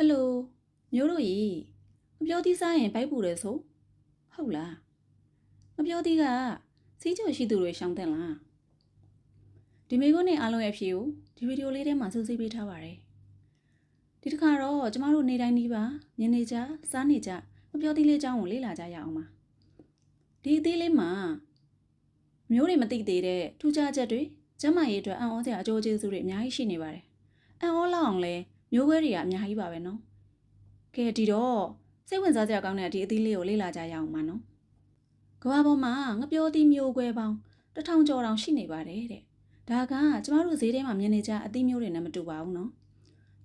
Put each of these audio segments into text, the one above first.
ဟယ်လိုမျိုးတို့ရေငပြောသီးစားရင်ဘိုက်ပူတယ်ဆိုဟုတ်လားငပြောသီးကစီးချိုရှိသူတွေရှောင်းတယ်လားဒီမေကုန်းနဲ့အားလုံးရဲ့အဖြေကိုဒီဗီဒီယိုလေးထဲမှာစုစည်းပေးထားပါတယ်ဒီတစ်ခါတော့ကျမတို့နေတိုင်းဒီပါညနေကြစားနေကြငပြောသီးလေးအကြောင်းကိုလေ့လာကြရအောင်ပါဒီအသေးလေးမှာမျိုးတွေမသိသေးတဲ့ထူးခြားချက်တွေကျမရေးအတွက်အံ့ဩစရာအကျိုးကျေးဇူးတွေအများကြီးရှိနေပါတယ်အံ့ဩလောက်အောင်လဲ မျိုးခွဲတွေကအများကြီးပါပဲနော်ကဲဒီတော့စိတ်ဝင်စားစရာကောင်းတဲ့ဒီအသီးလေးကိုလေ့လာကြရအောင်ပါနော်ကဘာပေါ်မှာငပြောသီးမျိုးခွဲပေါင်းတစ်ထောင်ကျော်တောင်ရှိနေပါတယ်တဲ့ဒါကကျမတို့ဈေးထဲမှာမြင်နေကြအသီးမျိုးတွေနဲ့မတူပါဘူးနော်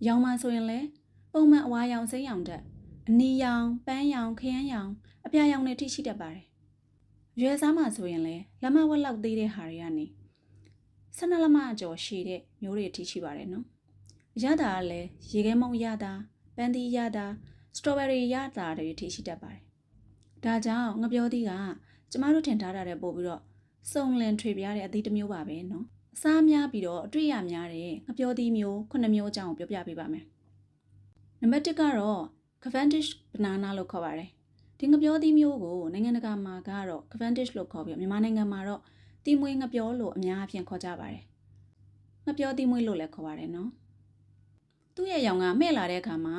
ရောင်မှဆိုရင်လဲပုံမှန်အဝါရောင်စိမ်းရောင်တက်အနီရောင်ပန်းရောင်ခရမ်းရောင်အပြာရောင်နဲ့ထိရှိတတ်ပါတယ်ရွယ်စားမှဆိုရင်လဲလက်မဝက်လောက်သေးတဲ့ဟာတွေကနေဆနလမအကျော်ရှည်တဲ့မျိုးတွေထိရှိပါတယ်နော်အ ရသာကလည်းရေခဲမုံရတာပန်းသီးရတာစတော်ဘယ်ရီရတာတွေထိရှိတတ်ပါတယ်။ဒါကြောင့်ငပြောသီးကကျမတို့ထင်ထားတာတဲ့ပို့ပြီးတော့စုံလင်ထွေပြားတဲ့အသီးတစ်မျိုးပါပဲနော်။အစားများပြီးတော့အတွေ့ရများတဲ့ငပြောသီးမျိုးခုနှစ်မျိုးအကြောင်းကိုပြောပြပေးပါမယ်။နံပါတ်1ကတော့ Cavendish banana လို့ခေါ်ပါတယ်။ဒီငပြောသီးမျိုးကိုနိုင်ငံတကာမှာကတော့ Cavendish လို့ခေါ်ပြီးမြန်မာနိုင်ငံမှာတော့တီမွေးငပြောလို့အများအပြားခေါ်ကြပါတယ်။ငပြောတီမွေးလို့လည်းခေါ်ပါတယ်နော်။ သူ့ရဲ့ရောင်ကမှဲ့လာတဲ့အခါမှာ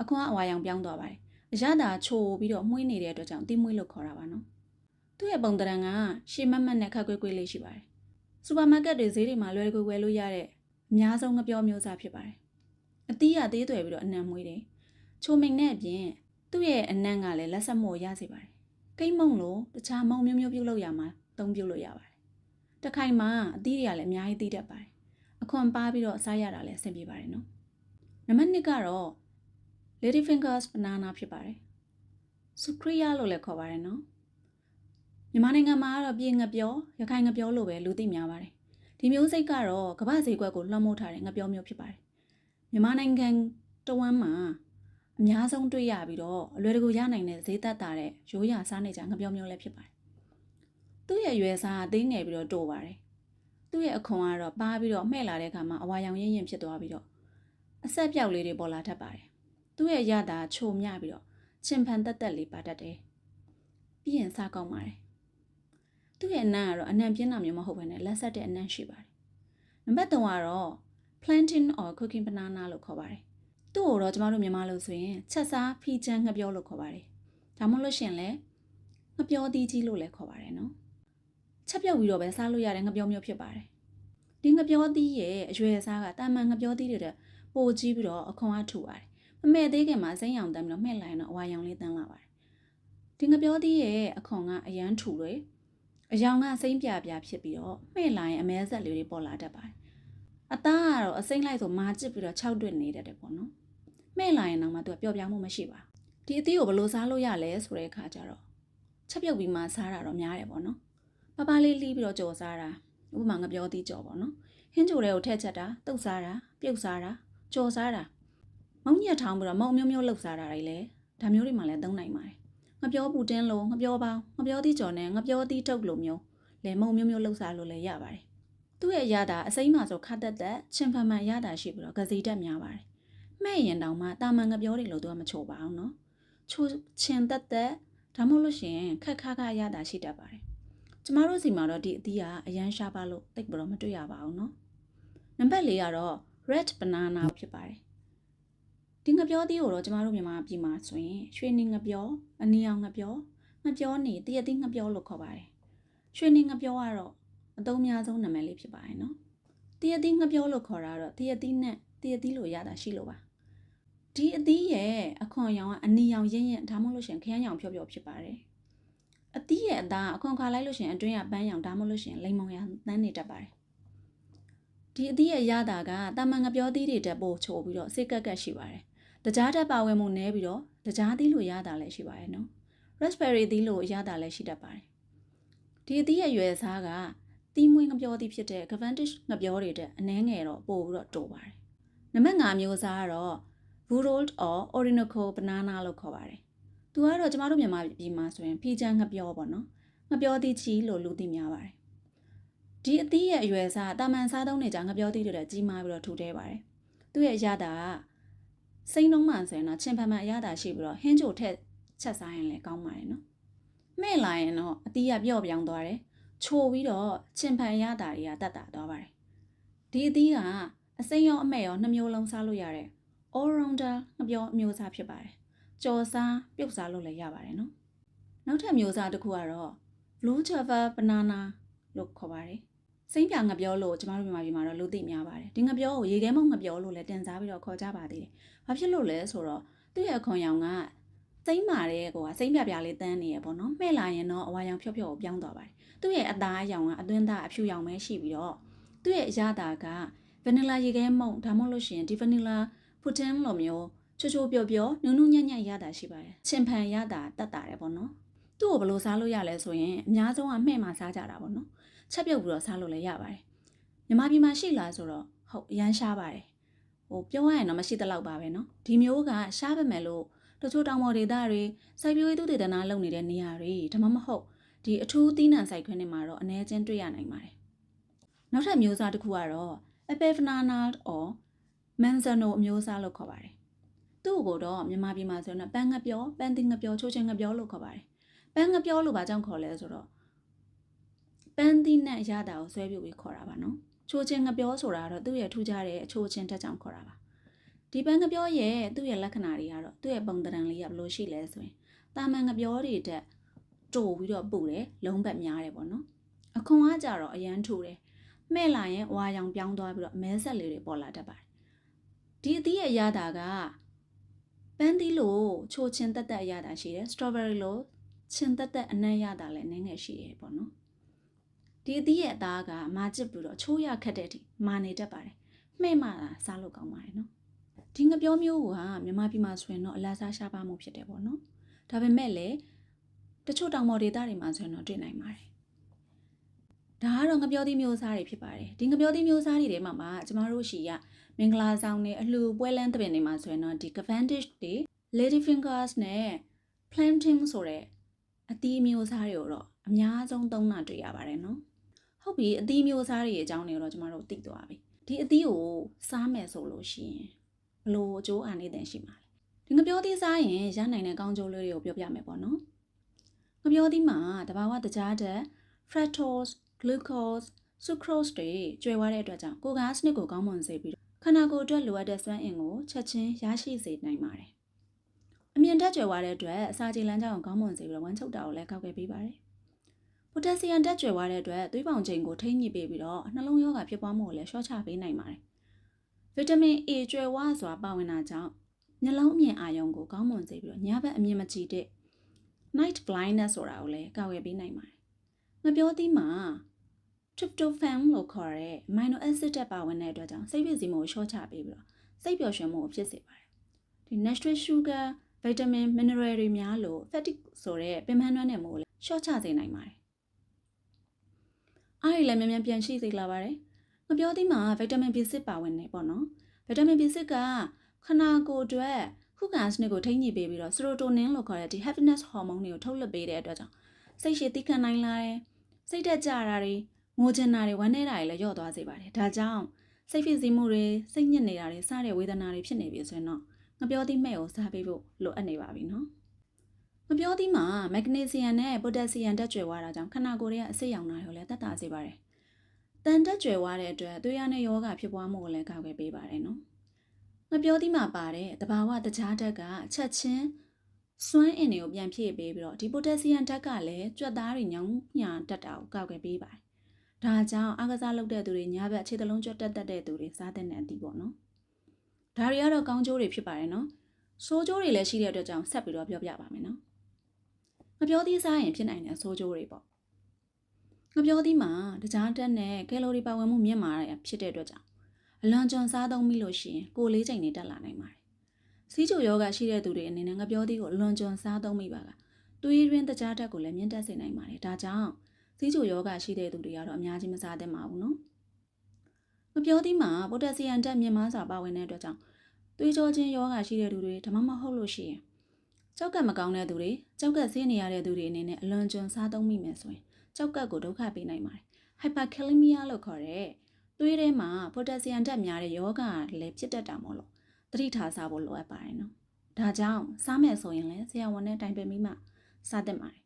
အခွန်အဝါရောင်ပြောင်းသွားပါတယ်။အရသာချိုပြီးတော့မှုေးနေတဲ့အတွက်ကြောင့်တိမွေးလို့ခေါ်တာပါနော်။သူ့ရဲ့ပုံတရံကရှေမတ်မတ်နဲ့ခက်ကွေးကွေးလေးရှိပါတယ်။စူပါမားကတ်တွေဈေးတွေမှာလွယ်လွယ်ဝယ်လို့ရတဲ့အများဆုံးငပြောမျိုးစားဖြစ်ပါတယ်။အသီးကသေးသွယ်ပြီးတော့အနံ့မွေးတယ်။ချိုမိန်နဲ့အပြင်သူ့ရဲ့အနံ့ကလည်းလက်ဆက်မို့ရစေပါတယ်။ကိတ်မုံလို့တခြားမုံမျိုးမျိုးပြုတ်လို့ရမှာသုံးပြုတ်လို့ရပါတယ်။တစ်ခိုင်မှာအသီးတွေကလည်းအများကြီးသီးတတ်ပါတယ်။အခွန်ပါပြီးတော့စားရတာလည်းအဆင်ပြေပါတယ်နော်။ နံပါတ်2ကတော့ lady fingers banana ဖြစ်ပါတယ်။ sucria လို့လည်းခေါ်ပါတယ်နော်။မြန်မာနိုင်ငံမှာကတော့ပြည်ငပြောရခိုင်ငပြောလို့ပဲလူသိများပါတယ်။ဒီမျိုးစိတ်ကတော့ကမ္ဘာဈေးကွက်ကိုလွှမ်းမိုးထားတဲ့ငပြောမျိုးဖြစ်ပါတယ်။မြန်မာနိုင်ငံတဝမ်းမှာအများဆုံးတွေ့ရပြီးတော့အလွယ်တကူရနိုင်တဲ့ဈေးသက်သာတဲ့ရိုးရာစားနေကြငပြောမျိုးလည်းဖြစ်ပါတယ်။သူ့ရဲ့ရွယ်စားအသေးငယ်ပြီးတော့တိုးပါတယ်။သူ့ရဲ့အခွန်ကတော့ပါပြီးတော့မှဲ့လာတဲ့အခါမှာအဝါရောင်ရင်းရင်ဖြစ်သွားပြီးတော့ အဆက်ပြောက်လေးတွေပေါ်လာတတ်ပါတယ်။သူ့ရဲ့ရတာချိုမြပြီးတော့ချင်ဖန်တက်တက်လေးပါတတ်တယ်။ပြီးရင်စားကောင်းပါတယ်။သူ့ရဲ့အနံ့ကတော့အနံ့ပြင်းတာမျိုးမဟုတ်ဘဲနဲ့လက်ဆက်တဲ့အနံ့ရှိပါတယ်။နံပါတ်3ကတော့ plantain or cooking banana လို့ခေါ်ပါတယ်။သူ့ကိုတော့ကျမတို့မြန်မာလို့ဆိုရင်ချက်စားဖီချမ်းငပြောလို့ခေါ်ပါတယ်။ဒါမှမဟုတ်လို့ရှရင်လဲငပြောသီးကြီးလို့လည်းခေါ်ပါတယ်နော်။ချက်ပြုတ်ပြီးတော့ပဲစားလို့ရတဲ့ငပြောမျိုးဖြစ်ပါတယ်။ဒီငပြောသီးရဲ့အရွယ်အစားကတာမန်ငပြောသီးတွေတဲ့ ပိုကြီးပြီးတော့အခွန်အားထူပါတယ်။မမဲ့သေးခင်မှာစိမ့်ရောင်တမ်းပြီးတော့မှဲ့လိုက်ရင်တော့အဝါရောင်လေးတန်းလာပါတယ်။ဒီငပြောသီးရဲ့အခွန်ကအရန်ထူတွေအယောင်ကစိမ့်ပြပြဖြစ်ပြီးတော့မှဲ့လိုက်ရင်အမဲဆက်လေးတွေပေါ်လာတတ်ပါတယ်။အသားကတော့အစိမ့်လိုက်ဆိုမာကျစ်ပြီးတော့ခြောက်တွစ်နေတတ်တယ်ပေါ့နော်။မှဲ့လိုက်ရင်တော့မှသူကပျော့ပြောင်းမှုမရှိပါဘူး။ဒီအသီးကိုဘယ်လိုစားလို့ရလဲဆိုတဲ့အခါကျတော့ချက်ပြုတ်ပြီးမှစားတာတော့များတယ်ပေါ့နော်။ပပလေးလှီးပြီးတော့ကြော်စားတာဥပမာငပြောသီးကြော်ပေါ့နော်။ဟင်းကြိုတွေကိုထည့်ချက်တာတုတ်စားတာပြုတ်စားတာ ကြော်စားတာမုံညက်ထောင်းပြီးတော့မုံမျိုးမျိုးလှုပ်စားတာတွေလည်းဒါမျိုးတွေမှလည်းသုံးနိုင်ပါတယ်ငပြောပူတင်းလို့ငပြောပေါင်းငပြောသီးကြော်နဲ့ငပြောသီးတုပ်လိုမျိုးလည်းမုံမျိုးမျိုးလှုပ်စားလို့လည်းရပါတယ်သူ့ရဲ့ရတာအစိမ်းမှဆိုခတ်တက်တက်ချင်ဖန်မှန်ရတာရှိပြီးတော့ဂစီတက်များပါတယ်မဲ့ရင်တောင်မှတာမန်ငပြောတွေလို့သူကမချိုပါအောင်နော်ချိုချင်တက်တက်ဒါမှမဟုတ်လို့ရှိရင်ခက်ခါခါရတာရှိတတ်ပါတယ်ကျမတို့စီမှာတော့ဒီအသီးကအရန်ရှားပါလို့တိတ်ပြီးတော့မတွေ့ရပါဘူးနော်နံပါတ်၄ကတော့ red banana ဖြစ်ပါတယ်ဒီငပြောသီးကိုတော့ကျမတို့မြန်မာပြည်မှာဆိုရင်ရွှေနေငပြောအနီအောင်ငပြောငပြောနေတရက်သီးငပြောလို့ခေါ်ပါတယ်ရွှေနေငပြောကတော့အသုံးများဆုံးနာမည်လေးဖြစ်ပါတယ်နော်တရက်သီးငပြောလို့ခေါ်တာတော့တရက်သီးနဲ့တရက်သီးလို့ရတာရှိလို့ပါဒီအသီးရဲ့အခွန်ရောင်ကအနီရောင်ရင်းရင်းဒါမှမဟုတ်လို့ရှရင်ခရမ်းရောင်ဖြော့ဖြော့ဖြစ်ပါတယ်အသီးရဲ့အသားအခွန်ခါလိုက်လို့ရှရင်အတွင်းကပန်းရောင်ဒါမှမဟုတ်လို့ရှရင်လိမ္မော်ရောင်တန်းနေတတ်ပါတယ် ဒီအသီးရဲ့ရတာကတာမန်ငပြောသီးတွေတက်ပို့ချိုးပြီးတော့စိတ်ကက်ကက်ရှိပါတယ်။တကြားတက်ပါဝင်မှုနည်းပြီးတော့တကြားသီးလိုရတာလည်းရှိပါတယ်နော်။ raspberry သီးလိုရတာလည်းရှိတတ်ပါတယ်။ဒီအသီးရဲ့ရွယ်စားကတီးမွေးငပြောသီးဖြစ်တဲ့ Cavendish ငပြောတွေတဲ့အနှဲငယ်တော့ပို့ပြီးတော့တိုးပါတယ်။နံပါတ်5မျိုးစားကတော့ Burold or Orinoco banana လို့ခေါ်ပါတယ်။သူကတော့ကျမတို့မြန်မာပြည်မှာဆိုရင်ဖီချန်ငပြောပေါ့နော်။ငပြောသီးချီလို့လူသိများပါတယ်။ ဒီအသီးရဲ့အရွယ်စားတာမန်စားသုံးနေကြငပြောသီးတွေတဲ့ကြီးမားပြီးတော့ထူထဲပါတယ်။သူ့ရဲ့ရတာကစိမ့်နှုံးမှဆိုရင်တော့ချင်ဖန်မှန်အရသာရှိပြီးတော့ဟင်းချိုထက်ချက်စားရင်လည်းကောင်းပါတယ်နော်မဲ့လာရင်တော့အတီးကပြော့ပြောင်းသွားတယ်ချိုပြီးတော့ချင်ဖန်အရသာတွေကတက်တာသွားပါတယ်ဒီအတီးကအစိမ်းရောအမဲ့ရောနှစ်မျိုးလုံးစားလို့ရတဲ့ all rounder နှစ်ပြောအမျိုးအစားဖြစ်ပါတယ်ကြော်စားပြုတ်စားလို့လည်းရပါတယ်နော်နောက်ထပ်မျိုးစားတစ်ခုကတော့ blue java banana လို့ခေါ်ပါတယ် စိမ့်ပြငပြောလို့ကျမတို့မြန်မာပြည်မှာတော့လူသိများပါတယ်ဒီငပြောကိုရေခဲမုံငပြောလို့လည်းတင်စားပြီးတော့ခေါ်ကြပါသေးတယ်ဘာဖြစ်လို့လဲဆိုတော့သူ့ရဲ့ခွန်ရောင်ကစိမ့်မာတဲ့ကိုကစိမ့်ပြပြလေးတန်းနေရပေါ့နော်မှဲ့လာရင်တော့အဝါရောင်ဖြော့ဖြော့ကိုပြောင်းသွားပါတယ်သူ့ရဲ့အသားရောင်ကအသွင်းသားအဖြူရောင်ပဲရှိပြီးတော့သူ့ရဲ့အရသာကဗနီလာရေခဲမုံဒါမှမဟုတ်လို့ရှိရင်ဒီဗနီလာပူတင်လိုမျိုးချိုချိုပျော်ပျော်နုံနုံညံ့ညံ့ရတာရှိပါတယ်ချင်ဖန်ရတာတတ်တာတယ်ပေါ့နော်သူ့ကိုဘယ်လိုစားလို့ရလဲဆိုရင်အများဆုံးကမှဲ့မှာစားကြတာပေါ့နော် ချက်ပြုတ်ပြီးတော့စားလို့လည်းရပါတယ်။မြန်မာပြည်မှာရှိလားဆိုတော့ဟုတ်အရန်ရှားပါတယ်။ဟိုပြောရရင်တော့မရှိသလောက်ပါပဲနော်။ဒီမျိုးကရှားပါမယ်လို့တချို့တောင်ပေါ်ဒေသတွေစိုက်ပျိုးရေးသုတေသနလုပ်နေတဲ့နေရာတွေဒါမှမဟုတ်ဒီအထူးသီးနှံစိုက်ခွင်းတွေမှာတော့အ ਨੇ ချင်းတွေ့ရနိုင်ပါတယ်။နောက်ထပ်မျိုးစားတစ်ခုကတော့ Epifanana or Manzano အမျိုးအစားလို့ခေါ်ပါတယ်။သူ့ကိုတော့မြန်မာပြည်မှာဆိုရင်ပန်းငပြောပန်းသီးငပြောချိုးချင်းငပြောလို့ခေါ်ပါတယ်။ပန်းငပြောလို့ဘာကြောင့်ခေါ်လဲဆိုတော့ ပန်းသီးနဲ့ရတာကိုဆွဲပြုတ်ပြီးခေါ်တာပါနော်ချိုးချင်းငပြောဆိုတာကတော့သူ့ရဲ့ထူးခြားတဲ့အချိုးချင်းတက်ကြောင့်ခေါ်တာပါဒီပန်းငပြောရဲ့သူ့ရဲ့လက္ခဏာတွေကတော့သူ့ရဲ့ပုံသဏ္ဍာန်လေးကဘယ်လိုရှိလဲဆိုရင်တာမန်ငပြောတွေတက်တိုးပြီးတော့ပူတယ်လုံးပတ်များတယ်ပေါ့နော်အခွန်ကကြတော့အရန်ထူတယ်မှဲ့လာရင်ဝါရောင်ပြောင်းသွားပြီးတော့မဲဆက်လေးတွေပေါ်လာတတ်ပါတယ်ဒီအသီးရဲ့အရသာကပန်းသီးလို့ချိုချင်းတက်တက်အရသာရှိတယ်စထရောဘယ်ရီလို့ချင်းတက်တက်အနံ့ရတာလည်းနည်းငယ်ရှိတယ်ပေါ့နော် ဒီအသီးရဲ့အသားကမာကျစ်ပြီးတော့ချိုးရခက်တဲ့အထိမာနေတတ်ပါတယ်မှဲ့မှသာစားလို့ကောင်းပါတယ်နော်ဒီငပြောမျိုးကမြန်မာပြည်မှာဆိုရင်တော့အလားစားရှားပါမှုဖြစ်တယ်ပေါ့နော်ဒါပေမဲ့လည်းတချို့တောင်ပေါ်ဒေသတွေမှာဆိုရင်တော့တွေ့နိုင်ပါတယ်ဒါကတော့ငပြောသီးမျိုးစားတွေဖြစ်ပါတယ်ဒီငပြောသီးမျိုးစားတွေထဲမှာမှကျမတို့ရှိရမင်္ဂလာဆောင်တွေအလှပွဲလန်းတပင်တွေမှာဆိုရင်တော့ဒီ Cavendish တွေ Lady Fingers နဲ့ Planting ဆိုတဲ့အသီးမျိုးစားတွေကိုတော့အများဆုံးသုံးတာတွေ့ရပါတယ်နော် ဟုတ်ပြီအသီးမျိုးစားတွေရဲ့အကြောင်းတွေကိုတော့ကျမတို့သိသွားပြီဒီအသီးကိုစားမယ်ဆိုလို့ရှိရင်ဘလို့အကျိုးအာနိသင်ရှိမှာလဲဒီငပြောသီးစားရင်ရနိုင်တဲ့ကောင်းကျိုးလေးတွေကိုပြောပြမယ်ပေါ့နော်ငပြောသီးမှာတဘာဝတကြားတဲ့ fructose glucose sucrose တွေကျွဲဝတဲ့အတွက်ကြောင့်ကိုယ်ကစနစ်ကိုကောင်းမွန်စေပြီးခန္ဓာကိုယ်အတွက်လိုအပ်တဲ့စွမ်းအင်ကိုချက်ချင်းရရှိစေနိုင်ပါတယ်။အမြင့်တက်ကျွဲဝတဲ့အတွက်အစာကြေလမ်းကြောင်းကိုကောင်းမွန်စေပြီးတော့ဝမ်းချုပ်တာကိုလည်းကောက်ခဲ့ပေးပါတယ်။ ပိုတက်ဆီယမ်တက်ကျွဲဝတဲ့အတွက်သွေးပေါင်ချိန်ကိုထိန်းညှိပေးပြီးတော့နှလုံးရောဂါဖြစ်ပွားမှုကိုလည်းလျှော့ချပေးနိုင်ပါတယ်။ဗီတာမင် A ကျွဲဝစွာပါဝင်တာကြောင့်မျက်လုံးအမြင်အာရုံကိုကောင်းမွန်စေပြီးတော့ညဘက်အမြင်မကြည့်တဲ့ night blindness ဆိုတာကိုလည်းကာကွယ်ပေးနိုင်ပါတယ်။ငပြောသီးမှာ tryptophan လို့ခေါ်တဲ့ amino acid တက်ပါဝင်တဲ့အတွက်ကြောင့်စိတ်ပြည့်စည်မှုကိုလျှော့ချပေးပြီးတော့စိတ်ပျော်ရွှင်မှုကိုဖြစ်စေပါတယ်။ဒီ natural sugar vitamin mineral တွေများလို့ fatty ဆိုတဲ့ပင်ပန်းနှွမ်းတဲ့မှုကိုလည်းလျှော့ချစေနိုင်ပါတယ်။ အားရလည်းမြန်မြန်ပြန်ရှိစေလာပါတယ်။ငပြောသီးမှာ vitamin B6 ပါဝင်နေပေါ့နော်။ vitamin B6 ကခနာကိုယ်အတွက်ခုခံစနစ်ကိုထိန်းညှိပေးပြီးတော့ serotonin လို့ခေါ်တဲ့ဒီ happiness hormone တွေကိုထုတ်လွှတ်ပေးတဲ့အတွက်ကြောင့်စိတ်ရှည်တိခတ်နိုင်လာတယ်။စိတ်တက်ကြတာတွေငိုချင်တာတွေဝမ်းနေတာတွေလည်းလျော့သွားစေပါတယ်ဒါကြောင့်စိတ်ဖိစီးမှုတွေစိတ်ညစ်နေတာတွေစတဲ့ဝေဒနာတွေဖြစ်နေပြီဆိုရင်တော့ငပြောသီးမဲ့ကိုစားပေးဖို့လိုအပ်နေပါပြီနော် ငပြောသီးမှာမက်ဂနီဆီယမ်နဲ့ပိုတက်ဆီယမ်တက်ကြွယ်ဝတာကြောင့်ခန္ဓာကိုယ်ရဲ့အဆိပ်ရောင်တာတွေကိုလည်းတက်တာစေပါတယ်တန်တက်ကြွယ်ဝတဲ့အတွက်သွေးရနဲ့ယောဂဖြစ်ပွားမှုကိုလည်းကာကွယ်ပေးပါတယ်နော်ငပြောသီးမှာပါတဲ့တဘာဝတကြားတက်ကချက်ချင်းစွမ်းအင်တွေကိုပြန်ဖြည့်ပေးပြီးတော့ဒီပိုတက်ဆီယမ်ဓာတ်ကလည်းကြွက်သားတွေညောင်းညာတက်တာကိုကောက်ွယ်ပေးပါတယ်ဒါကြောင့်အားကစားလုပ်တဲ့သူတွေညဘက်ခြေသလုံးကျွတ်တက်တက်တဲ့သူတွေစားတဲ့အသီးပေါ့နော်ဒါတွေကတော့ကောင်းကျိုးတွေဖြစ်ပါတယ်နော်ဆိုးကျိုးတွေလည်းရှိတဲ့အတွက်ကြောင့်ဆက်ပြီးတော့ပြောပြပါမယ်နော် ငပြောသီးစားရင်ဖြစ်နိုင်တဲ့ဆိုးကျိုးတွေပေါ့ငပြောသီးမှာတကြားတက်နဲ့ကယ်လိုရီပါဝင်မှုမြင့်မာတာဖြစ်တဲ့အတွက်ကြောင့်အလွန်ကျွံစားသုံးမိလို့ရှိရင်ကိုယ်လေးချိန်နေတက်လာနိုင်ပါတယ်စီးချိုယောဂရှိတဲ့သူတွေအနေနဲ့ငပြောသီးကိုအလွန်ကျွံစားသုံးမိပါကသွေးရင်းတကြားတက်ကိုလည်းမြင့်တက်စေနိုင်ပါတယ်ဒါကြောင့်စီးချိုယောဂရှိတဲ့သူတွေကတော့အများကြီးမစားသင့်ပါဘူးနော်။မပြောသီးမှာပိုတက်ဆီယမ်ဓာတ်မြင့်မားစွာပါဝင်တဲ့အတွက်ကြောင့်သွေးကြောချင်းယောဂရှိတဲ့သူတွေဒါမှမဟုတ်လို့ရှိရင် ကြောက်ကက်မကောင်းတဲ့သူတွေကြောက်ကက်ဆေးနေရတဲ့သူတွေအနေနဲ့အလွန်ကျွံစားသုံးမိမယ်ဆိုရင်ကြောက်ကက်ကိုဒုက္ခပေးနိုင်ပါတယ်။ hyperkalemia လို့ခေါ်တဲ့သွေးထဲမှာပိုတက်ဆီယမ်ဓာတ်များတဲ့ယောဂလည်းဖြစ်တတ်တာမို့လို့သတိထားစားဖို့လိုအပ်ပါတယ်နော်ဒါကြောင့်စားမယ်ဆိုရင်လည်းဆရာဝန်နဲ့တိုင်ပင်ပြီးမှစားသင့်ပါတယ်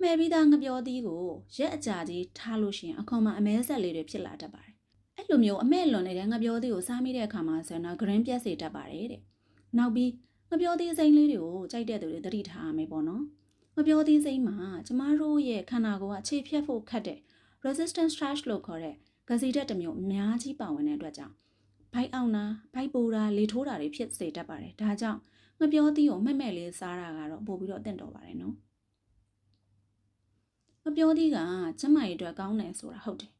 မှဲပြီးသားငပြောသီးကိုရက်အကြာကြီးထားလို့ရှိရင်အခွန်မှာအမဲဆက်လေးတွေဖြစ်လာတတ်ပါတယ်အဲ့လိုမျိုးအမဲလွန်နေတဲ့ငပြောသီးကိုစားမိတဲ့အခါမှာဆိုရင်တော့ green ပြက်စေတတ်ပါတယ်တဲ့နောက်ပြီး ငပြောသီးစိမ့်လေးတွေကိုကြိုက်တဲ့သူတွေသတိထားရမယ်ပေါ့နော်ငပြောသီးစိမ့်မှာကျမတို့ရဲ့ခန္ဓာကိုယ်ကအခြေဖြတ်ဖို့ခက်တဲ့ resistance starch လို့ခေါ်တဲ့ဂစီတက်တစ်မျိုးအများကြီးပါဝင်တဲ့အတွက်ကြောင့်ဘိုက်အောင်တာဘိုက်ပူတာလေထိုးတာတွေဖြစ်စေတတ်ပါတယ်ဒါကြောင့်ငပြောသီးကိုမဲ့မဲ့လေးစားတာကတော့ပို့ပြီးတော့အသင့်တော်ပါတယ်နော်ငပြောသီးကကျမကြီးအတွက်ကောင်းတယ်ဆိုတာဟုတ်တယ်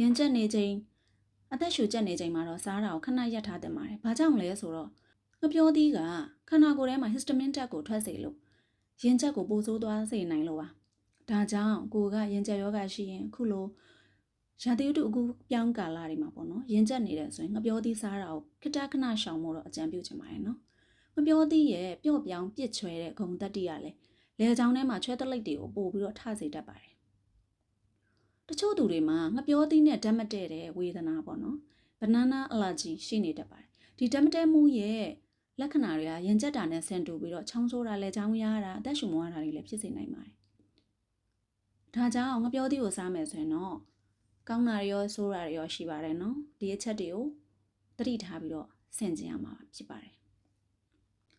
ရင်ကျက်နေချိန်အသက်ရှူကျက်နေချိန်မှာတော့စားတာကိုခဏရပ်ထားတင်ပါတယ်ဘာကြောင့်လဲဆိုတော့ ငပြောသီးကခန္ဓာကိုယ်ထဲမှာ histamine ဓာတ်ကိုထွက်စေလို့ရင်ကျက်ကိုပိုဆိုးသွားစေနိုင်လို့ပါဒါကြောင့်ကိုကရင်ကျက်ယောဂရှိရင်ခုလိုရာသီဥတုအခုပြောင်းကာလတွေမှာပေါ့နော်ရင်ကျက်နေတယ်ဆိုရင်ငပြောသီးစားတာကိုခဏခဏရှောင်ဖို့တော့အကြံပြုချင်ပါတယ်နော်ငပြောသီးရဲ့ပျော့ပြောင်းပြစ်ချွဲတဲ့ဂုံတက်တိရလဲလေချောင်းထဲမှာချွဲတလိပ်တွေကိုပို့ပြီးတော့ထစေတတ်ပါတယ်တချို့သူတွေမှာငပြောသီးနဲ့ဓာတ်မတည့်တဲ့ဝေဒနာပေါ့နော်ဘနာနာအလာဂျီရှိနေတတ်ပါတယ်ဒီဓာတ်မတည့်မှုရဲ့ လက္ခဏာတွေကရင်ကျက်တာနဲ့ဆင်တူပြီးတော့ချောင်းဆိုးတာလေချောင်းရတာအသက်ရှူမွားတာတွေလည်းဖြစ်စေနိုင်ပါတယ်ဒါကြောင့်ငပြောသီးကိုစားမယ်ဆိုရင်တော့ကောင်းတာတွေရောဆိုးတာတွေရောရှိပါတယ်နော်ဒီအချက်တွေကိုသတိထားပြီးတော့ဆင်ကျင်ရမှာဖြစ်ပါတယ်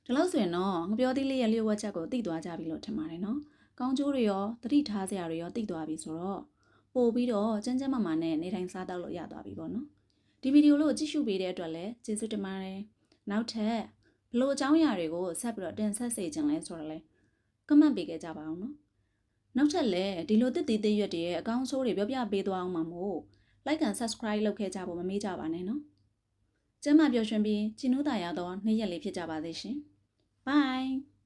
ဒီလောက်ဆိုရင်တော့ငပြောသီးလေးရဲ့လျှို့ဝှက်ချက်ကိုသိသွားကြပြီလို့ထင်ပါတယ်နော်ကောင်းကျိုးတွေရောသတိထားစရာတွေရောသိသွားပြီဆိုတော့ပို့ပြီးတော့ကျန်းကျန်းမာမာနဲ့နေထိုင်စားတော့လို့ရသွားပြီပေါ့နော်ဒီဗီဒီယိုလို့ကြည့်ရှုပေးတဲ့အတွက်လည်းကျေးဇူးတင်ပါတယ်နောက်ထပ်ဘ လို့အကြောင်းအရာတွေကိုဆက်ပြီးတော့တင်ဆက်စေချင်လဲဆိုတော့လဲ comment ပေးခဲ့ကြပါအောင်နော်နောက်ထပ်လည်းဒီလိုတစ်တည်တည်ရွက်တွေရဲ့အကောင့်ဆိုးတွေပြောပြပေးသွားအောင်မှာမို့ like and subscribe လုပ်ခဲ့ကြဖို့မမေ့ကြပါနဲ့နော်ကျမ်းမာပျော်ရွှင်ပြီးကြည်နူးတာရသောနေ့ရက်လေးဖြစ်ကြပါစေရှင် bye